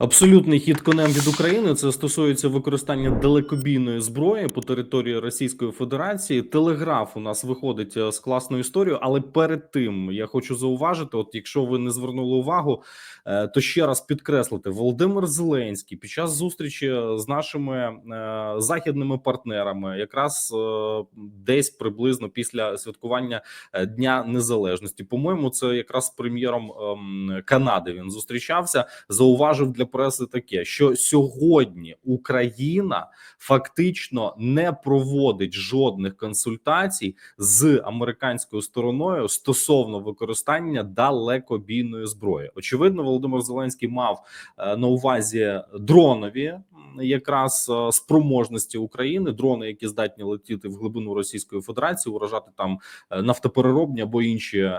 Абсолютний хід конем від України це стосується використання далекобійної зброї по території Російської Федерації. Телеграф у нас виходить е, з класною історією, але перед тим я хочу зауважити: от якщо ви не звернули увагу, е, то ще раз підкреслити Володимир Зеленський під час зустрічі з нашими е, західними партнерами, якраз десь приблизно після святкування Дня Незалежності, по-моєму, це якраз з прем'єром ем, Канади він зустрічався. Зауважив для преси таке, що сьогодні Україна фактично не проводить жодних консультацій з американською стороною стосовно використання далекобійної зброї. Очевидно, Володимир Зеленський мав е, на увазі дронові якраз е, спроможності України, дрони, які здатні летіти в глибину Російської Федерації, уражати там е, нафтопереробні або інші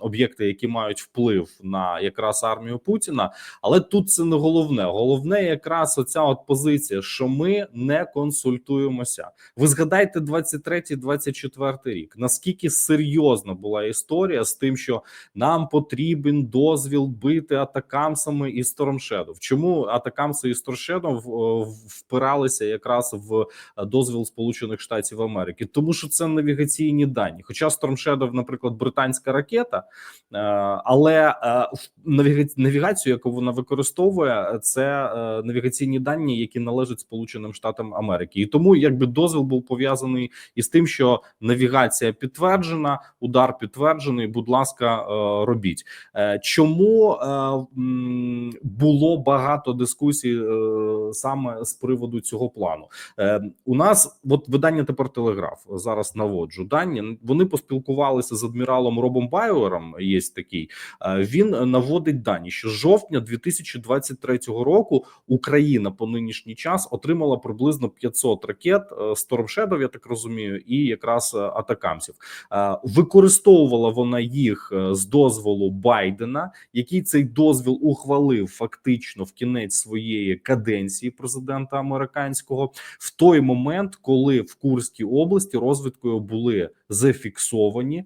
об'єкти, які мають вплив на якраз армію Путіна. Але тут це не головне. Головне, якраз оця от позиція, що ми не консультуємося. Ви згадайте 23-24 рік. Наскільки серйозна була історія з тим, що нам потрібен дозвіл бити атакамсами і Стормшедов. Чому атакамси і Стормшедов е, впиралися якраз в дозвіл Сполучених Штатів Америки? Тому що це навігаційні дані. Хоча Стормшедов, наприклад, британська ракета, е, але е, навігацію, яку вона використовує, це е, навігаційні дані, які належать Сполученим Штатам Америки, і тому якби дозвіл був пов'язаний із тим, що навігація підтверджена, удар підтверджений. Будь ласка, е, робіть. Е, Чому було багато дискусій саме з приводу цього плану? У нас от видання тепер телеграф зараз наводжу дані. Вони поспілкувалися з адміралом Робом Байером. Є такий. Він наводить дані, що з жовтня 2023 року Україна по нинішній час отримала приблизно 500 ракет е, Storm Shadow, я так розумію, і якраз е, атакамсів. Е, Використовувала вона їх з дозволу Байдена, який цей дозвіл ухвалив фактично в кінець своєї каденції президента американського в той момент, коли в Курській області розвідкою були зафіксовані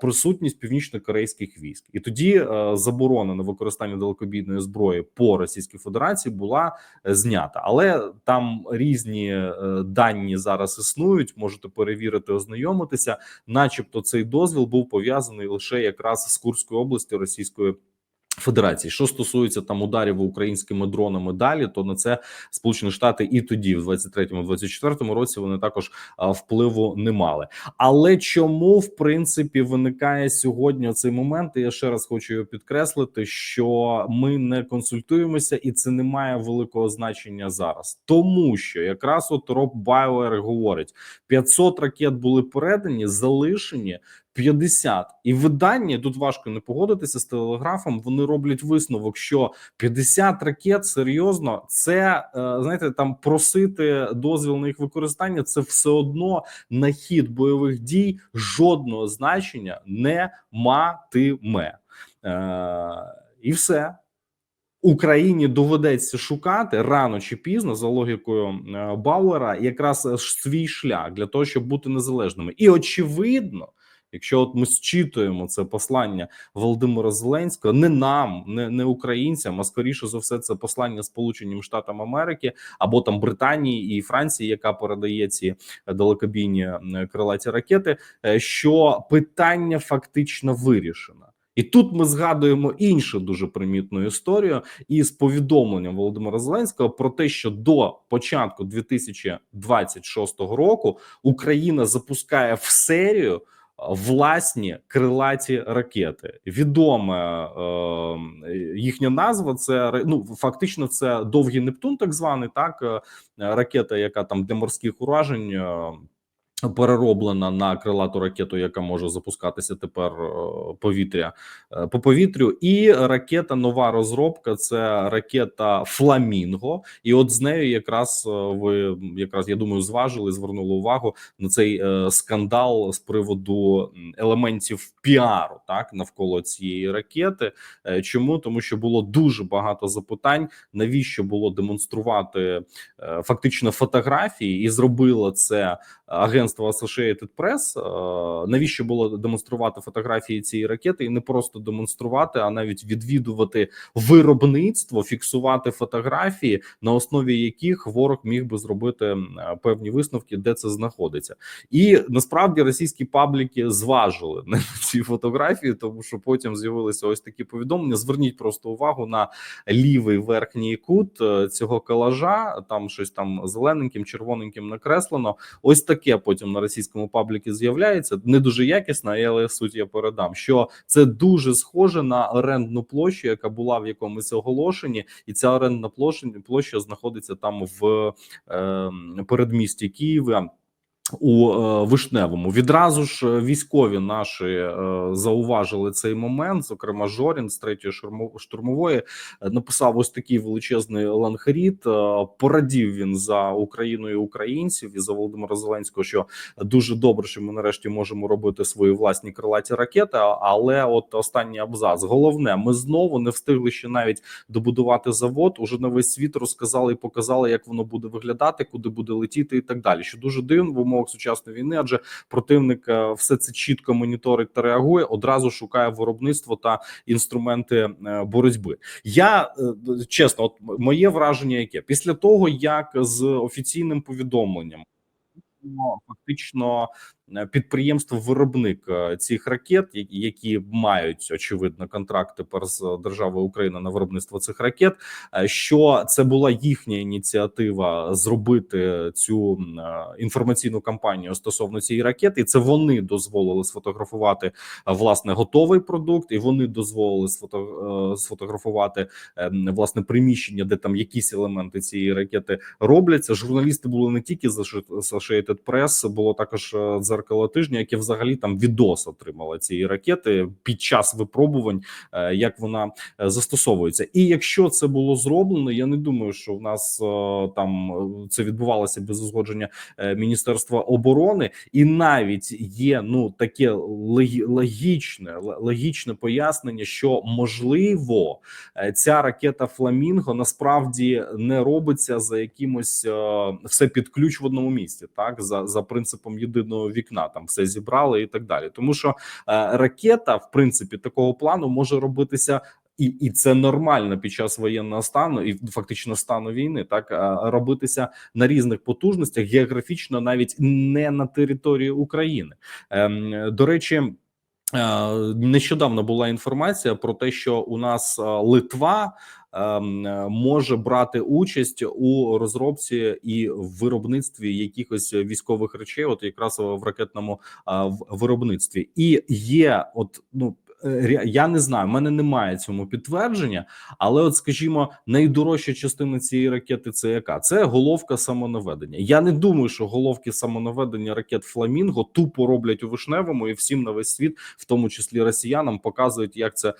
присутність північно-корейських військ, і тоді е, заборона на використання далекобійної зброї по Російській Федерації була е, знята, але там різні е, дані зараз існують. Можете перевірити, ознайомитися, начебто, цей дозвіл був пов'язаний лише якраз з Курською областю Російської. Федерації, що стосується там ударів українськими дронами далі, то на це Сполучені Штати і тоді, в 23-24 році, вони також а, впливу не мали. Але чому в принципі виникає сьогодні цей момент? І я ще раз хочу його підкреслити, що ми не консультуємося, і це не має великого значення зараз, тому що якраз от Роб Байер говорить: 500 ракет були передані, залишені. 50. і видання тут важко не погодитися з телеграфом. Вони роблять висновок, що 50 ракет серйозно, це е, знаєте, там просити дозвіл на їх використання. Це все одно на хід бойових дій жодного значення не матиме. Е, і все. Україні доведеться шукати рано чи пізно за логікою е, Бауера якраз е, свій шлях для того, щоб бути незалежними, і очевидно. Якщо от ми зчитуємо це послання Володимира Зеленського, не нам, не, не українцям, а скоріше за все, це послання Сполученим Штатам Америки або там Британії і Франції, яка передає ці далекобійні е, крилаті ракети, е, що питання фактично вирішено. І тут ми згадуємо іншу дуже примітну історію із повідомленням Володимира Зеленського про те, що до початку 2026 року Україна запускає в серію власні крилаті ракети. Відома е, їхня назва. Це ну фактично це довгий Нептун, так званий так е, ракета, яка там для морських уражень. Перероблена на крилату ракету, яка може запускатися тепер е, повітря е, по повітрю, і ракета нова розробка це ракета Фламінго. І от з нею якраз е, ви якраз я думаю, зважили, звернули увагу на цей скандал з приводу елементів піару, так навколо цієї ракети. Чому тому, що було дуже багато запитань, навіщо було демонструвати фактично фотографії, і зробило це агентство агентства Associated Press. Е, навіщо було демонструвати фотографії цієї ракети, і не просто демонструвати, а навіть відвідувати виробництво, фіксувати фотографії, на основі яких ворог міг би зробити певні висновки, де це знаходиться, і насправді російські пабліки зважили на ці фотографії, тому що потім з'явилися ось такі повідомлення. Зверніть просто увагу на лівий верхній кут е, цього колажа. Там щось там зелененьким, червоненьким накреслено. Ось таке потім на російському пабліці з'являється. Не дуже якісна, але суть я передам. Що це дуже схоже на орендну площу, яка була в якомусь оголошенні, і ця орендна площа, площа знаходиться там в е, передмісті Києва. У е, вишневому відразу ж е, військові наші е, зауважили цей момент. Зокрема, Жорін з третьої штурмо- штурмової написав ось такий величезний ланхаріт. Е, порадів він за Україною українців і за Володимира Зеленського, що дуже добре, що ми нарешті можемо робити свої власні крилаті ракети. Але от останній абзац, головне, ми знову не встигли ще навіть добудувати завод. Уже на весь світ розказали і показали, як воно буде виглядати, куди буде летіти, і так далі. Що дуже дивно умовах сучасної війни, адже противник е, все це чітко моніторить та реагує, одразу шукає виробництво та інструменти е, боротьби. Я е, чесно, от моє враження, яке після того, як з офіційним повідомленням фактично е, підприємство виробник е, цих ракет, які мають очевидно контракт тепер з державою Україна на виробництво цих ракет. е, Що це була їхня ініціатива зробити цю е, інформаційну кампанію стосовно цієї ракети, і це вони дозволили сфотографувати власне готовий продукт, і вони дозволили сфото, сфотографувати власне приміщення, де там якісь елементи цієї ракети робляться. Журналісти були не тільки з Associated Press, було також е, дзеркало тижня, яке взагалі там відос отримало цієї ракети під час випробувань, е, як вона е, застосовується. І якщо це було зроблено, я не думаю, що в нас е, там це відбувалося без узгодження Міністерства оборони, і навіть є ну таке логічне логічне пояснення, що можливо ця ракета Фламінго насправді не робиться за якимось все під ключ в одному місці, так за, за принципом єдиного вікна, там все зібрали і так далі. Тому що е, ракета, в принципі, такого плану може робитися. І, і це нормально під час воєнного стану і фактично стану війни, так е, робитися на різних потужностях географічно, навіть не на території України. Ем, до речі. Е, Нещодавно була інформація про те, що у нас е, Литва ем, може брати участь у розробці і виробництві якихось військових речей, от якраз в ракетному е, виробництві, і є, от ну. Е, Я не знаю, в мене немає цьому підтвердження, але, от, скажімо, найдорожча частина цієї ракети це яка? Це головка самонаведення. Я не думаю, що головки самонаведення ракет Фламінго тупо роблять у вишневому і всім на весь світ, в тому числі росіянам, показують, як це е,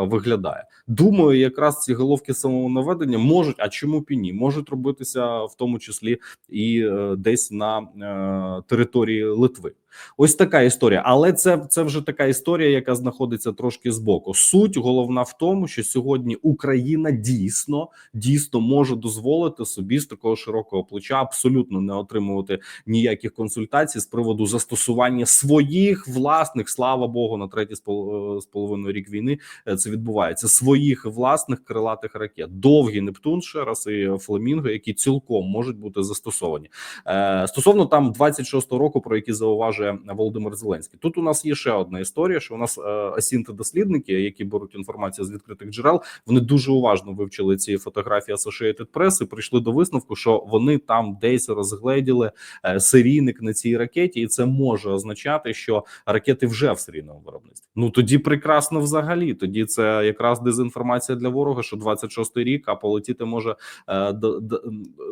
виглядає. Думаю, якраз ці головки самонаведення можуть, а чому б і ні, можуть робитися в тому числі і е, десь на е, території Литви. Ось така історія, але це, це вже така історія, яка знаходиться трошки збоку. Суть головна в тому, що сьогодні Україна дійсно дійсно може дозволити собі з такого широкого плеча абсолютно не отримувати ніяких консультацій з приводу застосування своїх власних, слава Богу, на третій е, з половиною рік війни е, це відбувається. Своїх власних крилатих ракет, довгий Нептун ще раз і Фламінго, які цілком можуть бути застосовані. Е, Стосовно там 26-го року, про які зауважує Володимир Зеленський. Тут у нас є ще одна історія, що у нас е, осінти-дослідники, які беруть інформацію з відкритих джерел, вони дуже уважно вивчили ці фотографії Associated Press і прийшли до висновку, що вони там десь розгледіли е, серійник на цій ракеті, і це може означати, що ракети вже в серійному виробництві. Ну тоді прекрасно взагалі. Тоді це якраз дезінформація для ворога, що 26-й рік, а полетіти може е, до, до,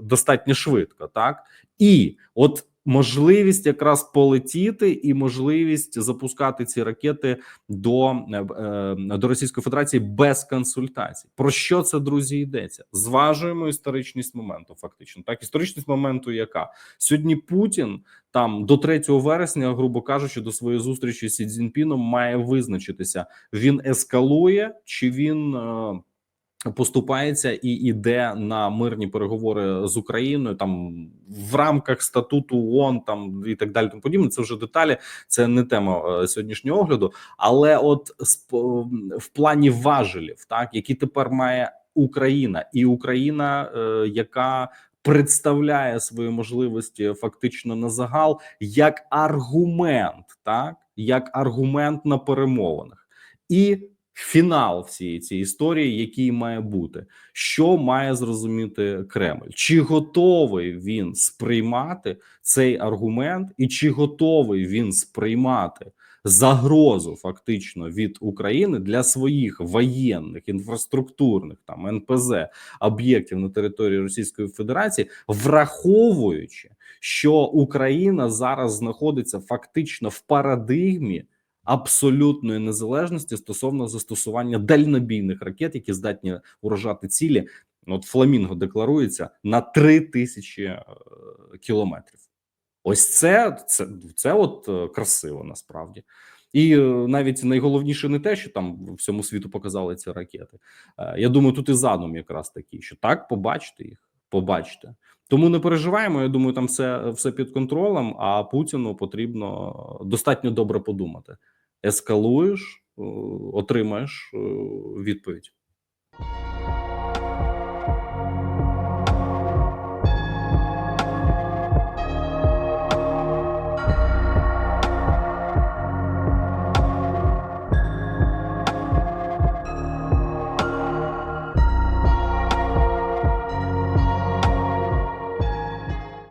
достатньо швидко, так і от. Можливість якраз полетіти і можливість запускати ці ракети до, е, е, до Російської Федерації без консультацій. Про що це друзі йдеться? Зважуємо історичність моменту. Фактично, так історичність моменту, яка сьогодні Путін там до 3 вересня, грубо кажучи, до своєї зустрічі з Сі Цзіньпіном має визначитися: він ескалує чи він. Е, поступається і йде на мирні переговори з Україною там в рамках статуту ООН там і так далі. Тому подібне. Це вже деталі. Це не тема е, сьогоднішнього огляду. Але от сп- в плані важелів, так які тепер має Україна, і Україна, е, яка представляє свої можливості фактично на загал як аргумент, так як аргумент на перемовинах, і фінал всієї цієї історії, який має бути, що має зрозуміти Кремль, чи готовий він сприймати цей аргумент, і чи готовий він сприймати загрозу фактично від України для своїх воєнних інфраструктурних там НПЗ об'єктів на території Російської Федерації, враховуючи, що Україна зараз знаходиться фактично в парадигмі абсолютної незалежності стосовно застосування дальнобійних ракет, які здатні уражати цілі. Ну, От Фламінго декларується на 3 тисячі е, кілометрів. Ось це, це, це от е, красиво насправді. І е, навіть найголовніше не те, що там всьому світу показали ці ракети. Я думаю, тут і задум якраз такий, що так, побачите їх, побачите. Тому не переживаємо. Я думаю, там все, все під контролем. А Путіну потрібно достатньо добре подумати. Ескалуєш, е, отримаєш е, відповідь.